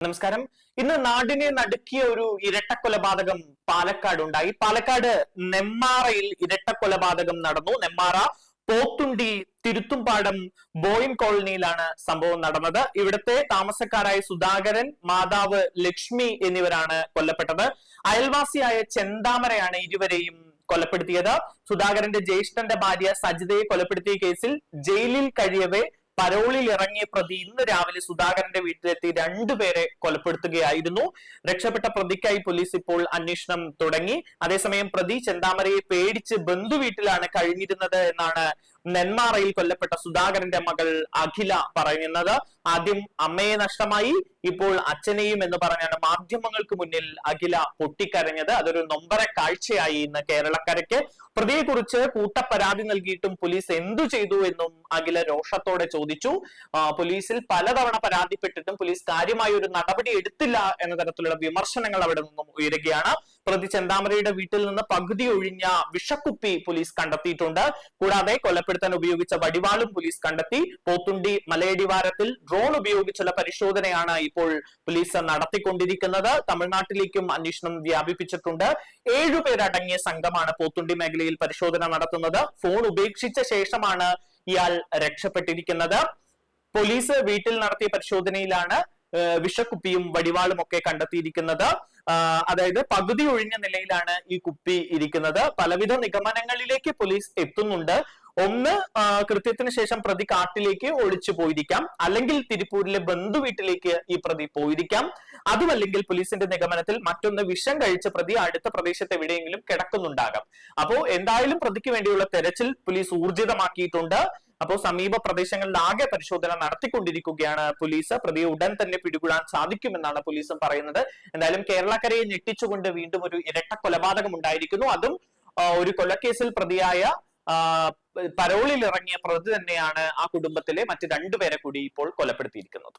നമസ്കാരം. ഇന്ന് നാടിനെ നടുക്കിയ ഒരു ഇരട്ട കൊലപാതകം പാലക്കാട് ഉണ്ടായി പാലക്കാട് നെമ്മാറയിൽ ഇരട്ട കൊലപാതകം നടന്നു. നെമ്മാറ പോത്തുണ്ടി തിരുത്തുംപാടം ബോയിൻ കോളനിയിലാണ് സംഭവം നടന്നത്. ഇവിടുത്തെ താമസക്കാരായ സുധാകരൻ മാതാവ് ലക്ഷ്മി എന്നിവരാണ് കൊല്ലപ്പെട്ടത്. അയൽവാസിയായ ചെന്താമരയാണ് ഇരുവരെയും കൊലപ്പെടുത്തിയത്. സുധാകരന്റെ ജ്യേഷ്ഠന്റെ ഭാര്യ സജിതയെ കൊലപ്പെടുത്തിയ കേസിൽ ജയിലിൽ കഴിയവേ പരോളിൽ ഇറങ്ങിയ പ്രതി ഇന്ന് രാവിലെ സുധാകരന്റെ വീട്ടിലെത്തി രണ്ടുപേരെ കൊലപ്പെടുത്തുകയായിരുന്നു. രക്ഷപ്പെട്ട പ്രതിക്കായി പോലീസ് ഇപ്പോൾ അന്വേഷണം തുടങ്ങി. അതേസമയം പ്രതി ചെന്താമരയെ പേടിച്ച് ബന്ധു ബന്ധുവീട്ടിലാണ് കഴിഞ്ഞിരുന്നത് എന്നാണ് നെന്മാറയിൽ കൊല്ലപ്പെട്ട സുധാകരന്റെ മകൾ അഖില പറയുന്നത് ആദ്യം അമ്മയെ നഷ്ടമായി ഇപ്പോൾ അച്ഛനെയും എന്ന് പറഞ്ഞാണ് മാധ്യമങ്ങൾക്ക് മുന്നിൽ അഖില പൊട്ടിക്കരഞ്ഞത്. അതൊരു നൊമ്പര കാഴ്ചയായി ഇന്ന് കേരളക്കരയ്ക്ക്. പ്രതിയെ കുറിച്ച് കൂട്ടപ്പരാതി നൽകിയിട്ടും പോലീസ് എന്തു ചെയ്തു എന്നും അഖില രോഷത്തോടെ ചോദിച്ചു. പോലീസിൽ പലതവണ പരാതിപ്പെട്ടിട്ടും പോലീസ് കാര്യമായ ഒരു നടപടി എടുത്തില്ല എന്ന തരത്തിലുള്ള വിമർശനങ്ങൾ അവിടെ നിന്നും ഉയരുകയാണ്. പ്രതി ചെന്താമരയുടെ വീട്ടിൽ നിന്ന് പകുതി ഒഴിഞ്ഞ വിഷക്കുപ്പി പോലീസ് കണ്ടെത്തിയിട്ടുണ്ട്. കൂടാതെ കൊലപ്പെടുത്താൻ ഉപയോഗിച്ച വടിവാളും പോലീസ് കണ്ടെത്തി. പോത്തുണ്ടി മലയടിവാരത്തിൽ ഡ്രോൺ ഉപയോഗിച്ചുള്ള പരിശോധനയാണ് ഇപ്പോൾ പോലീസ് നടത്തിക്കൊണ്ടിരിക്കുന്നത്. തമിഴ്നാട്ടിലേക്കും അന്വേഷണം വ്യാപിപ്പിച്ചിട്ടുണ്ട്. ഏഴുപേരടങ്ങിയ സംഘമാണ് പോത്തുണ്ടി മേഖലയിൽ പരിശോധന നടത്തുന്നത്. ഫോൺ ഉപേക്ഷിച്ച ശേഷമാണ് ഇയാൾ രക്ഷപ്പെട്ടിരിക്കുന്നത്. പോലീസ് വീട്ടിൽ നടത്തിയ പരിശോധനയിലാണ് വിഷക്കുപ്പിയും വടിവാളും ഒക്കെ കണ്ടെത്തിയിരിക്കുന്നത്. അതായത് പകുതി ഒഴിഞ്ഞ നിലയിലാണ് ഈ കുപ്പി ഇരിക്കുന്നത്. പലവിധ നിഗമനങ്ങളിലേക്ക് പോലീസ് എത്തുന്നുണ്ട്. ഒന്ന് കൃത്യത്തിന് ശേഷം പ്രതി കാട്ടിലേക്ക് ഒളിച്ചു പോയിരിക്കാം. അല്ലെങ്കിൽ തിരുപ്പൂരിലെ ബന്ധു വീട്ടിലേക്ക് ഈ പ്രതി പോയിരിക്കാം. അതുമല്ലെങ്കിൽ പോലീസിന്റെ നിഗമനത്തിൽ മറ്റൊന്ന് വിഷം കഴിച്ച പ്രതി അടുത്ത പ്രദേശത്ത് എവിടെയെങ്കിലും കിടക്കുന്നുണ്ടാകാം. അപ്പോ എന്തായാലും പ്രതിക്ക് വേണ്ടിയുള്ള തെരച്ചിൽ പോലീസ് ഊർജിതമാക്കിയിട്ടുണ്ട്. അപ്പോൾ സമീപ പ്രദേശങ്ങളിൽ ആകെ പരിശോധന നടത്തിക്കൊണ്ടിരിക്കുകയാണ് പോലീസ് പ്രതിയെ ഉടൻ തന്നെ പിടികൂടാൻ സാധിക്കുമെന്നാണ് പോലീസും പറയുന്നത്. എന്തായാലും കേരളക്കരയെ ഞെട്ടിച്ചുകൊണ്ട് വീണ്ടും ഒരു ഇരട്ട കൊലപാതകം ഉണ്ടായിരിക്കുന്നു. അതും ഒരു കൊലക്കേസിൽ പ്രതിയായ പരോളിൽ ഇറങ്ങിയ പ്രതി തന്നെയാണ് ആ കുടുംബത്തിലെ മറ്റ് രണ്ടുപേരെ കൂടി ഇപ്പോൾ കൊലപ്പെടുത്തിയിരിക്കുന്നത്.